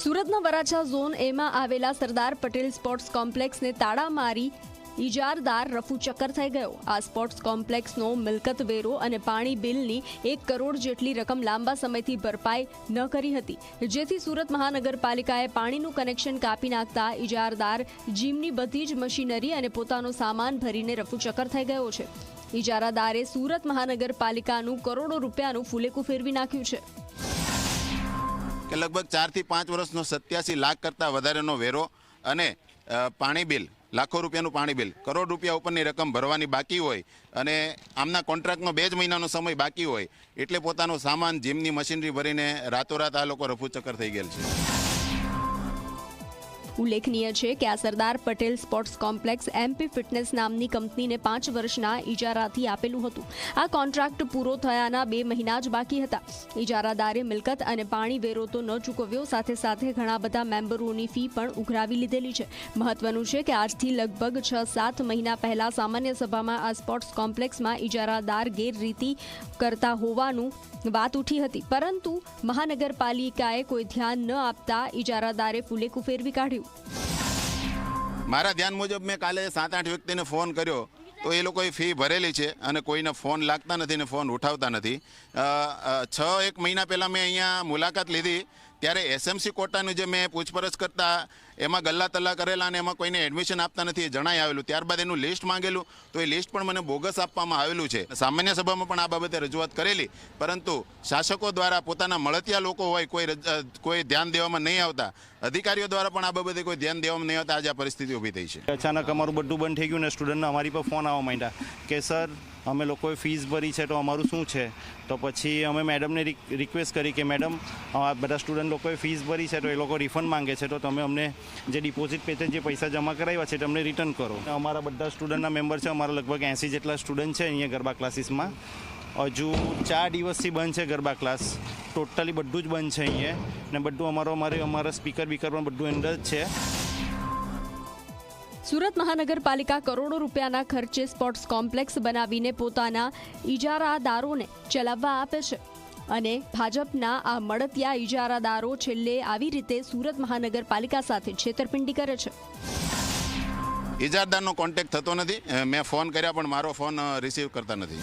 સુરતના વરાછા ઝોન એમાં આવેલા સરદાર પટેલ સ્પોર્ટ્સ કોમ્પ્લેક્સને તાળા મારી ઇજારદાર રફુ ચક્કર થઈ ગયો. આ સ્પોર્ટ્સ કોમ્પ્લેક્સનો મિલકત વેરો અને પાણી બિલની એક કરોડ જેટલી રકમ લાંબા સમયથી ભરપાઈ ન કરી હતી. જેથી સુરત મહાનગરપાલિકાએ પાણીનું કનેક્શન કાપી નાખતા ઇજારદાર જીમની બધી જ મશીનરી અને પોતાનો સામાન ભરીને રફુ ચક્કર થઈ ગયો છે. ઇજારાદારે સુરત મહાનગરપાલિકાનું કરોડો રૂપિયાનું ફૂલેકું ફેરવી નાખ્યું છે. કે લગભગ ચારથી પાંચ વર્ષનો સત્યાસી લાખ કરતાં વધારેનો વેરો અને પાણી બિલ, લાખો રૂપિયાનું પાણી બિલ, કરોડ રૂપિયા ઉપરની રકમ ભરવાની બાકી હોય અને આમના કોન્ટ્રાક્ટનો બે જ મહિનાનો સમય બાકી હોય એટલે પોતાનો સામાન, જીમની મશીનરી ભરીને રાતોરાત આ લોકો રફુચક્કર થઈ ગયેલ છે. ઉલ્લેખનીય છે કે આ Sardar Patel sports complex MP fitness નામની કંપનીને પાંચ વર્ષના ઇજારાથી આપેલું હતું. આ કોન્ટ્રાક્ટ પૂરો થયાના બે મહિના જ બાકી હતા. ઇજારાદારે મિલકત અને પાણી વેરો તો ન ચૂકવ્યો, સાથે સાથે ઘણા બધા મેમ્બરોની ફી પણ ઉઘરાવી લીધેલી છે. મહત્વનું છે કે આજથી લગભગ છ સાત મહિના પહેલા સામાન્ય સભામાં આ સ્પોર્ટ્સ કોમ્પ્લેક્સમાં ઇજારાદાર ગેરરીતિ કરતા હોવાનું વાત ઉઠી હતી, પરંતુ મહાનગરપાલિકાએ કોઈ ધ્યાન ન આપતા ઇજારાદારે ફુલેકું ફેરવી કાઢ્યું. મારા ધ્યાન મુજબ મેં કાલે સાત આઠ વ્યક્તિને ફોન કર્યો, તો એ લોકોએ ફી ભરેલી છે અને કોઈને ફોન લાગતા નથી ને ફોન ઉઠાવતા નથી. છ એક મહિના પહેલાં મેં અહીંયા મુલાકાત લીધી ત્યારે એસએમસી કોટાનું જે મેં પૂછપરછ કરતા, એમાં ગલ્લા તલ્લા કરેલા અને એમાં કોઈને એડમિશન આપતા નથી એ જણાઈ આવેલું. ત્યારબાદ એનું લિસ્ટ માંગેલું. તો એ લિસ્ટ પણ મને બોગસ આપવામાં આવેલું છે. સામાન્ય સભામાં પણ આ બાબતે રજૂઆત કરેલી. પરંતુ શાસકો દ્વારા પોતાના મળતિયા લોકો હોય, કોઈ કોઈ ધ્યાન દેવામાં નહીં આવતા. અધિકારીઓ દ્વારા પણ આ બાબતે કોઈ ધ્યાન દેવામાં નહીં આવતા. આજે આ પરિસ્થિતિ ઊભી થઈ છે. અચાનક અમારું બધું બંધ થઈ ગયું ને સ્ટુડન્ટને અમારી પર ફોન આવવા માંડ્યા કે સર અમે લોકોએ ફીસ ભરી છે તો અમારું શું છે? તો પછી અમે મેડમને રિક્વેસ્ટ કરી કે મેડમ આ બધા સ્ટુડન્ટ લોકોએ ફીસ ભરી છે તો એ લોકો રિફંડ માંગે છે તો તમે અમને જે ડિપોઝિટ પેટે જે પૈસા જમા કરાવ્યા છે તે અમને રિટર્ન કરો. અમારા બધા સ્ટુડન્ટના મેમ્બર છે, અમારા લગભગ એંસી જેટલા સ્ટુડન્ટ છે અહીંયા ગરબા ક્લાસીસમાં હજુ ચાર દિવસથી બંધ છે ગરબા ક્લાસ ટોટલી બધું જ બંધ છે અહીંયા. ને બધું અમારો, અમારે, અમારા સ્પીકર બીકર પણ બધું અંદર જ છે. સુરત મહાનગરપાલિકા કરોડો રૂપિયાના ખર્ચે સ્પોર્ટ્સ કોમ્પ્લેક્સ બનાવીને પોતાના ઇજારાદારોને ચલાવવા આપે છે. અને ભાજપના આ મળતિયા ઇજારાદારો છેલ્લે આવી રીતે સુરત મહાનગરપાલિકા સાથે છેતરપિંડી કરે છે. ઇજારદારનો કોન્ટેક્ટ થતો નથી. મેં ફોન કર્યા પણ મારો ફોન રિસીવ કરતા નથી.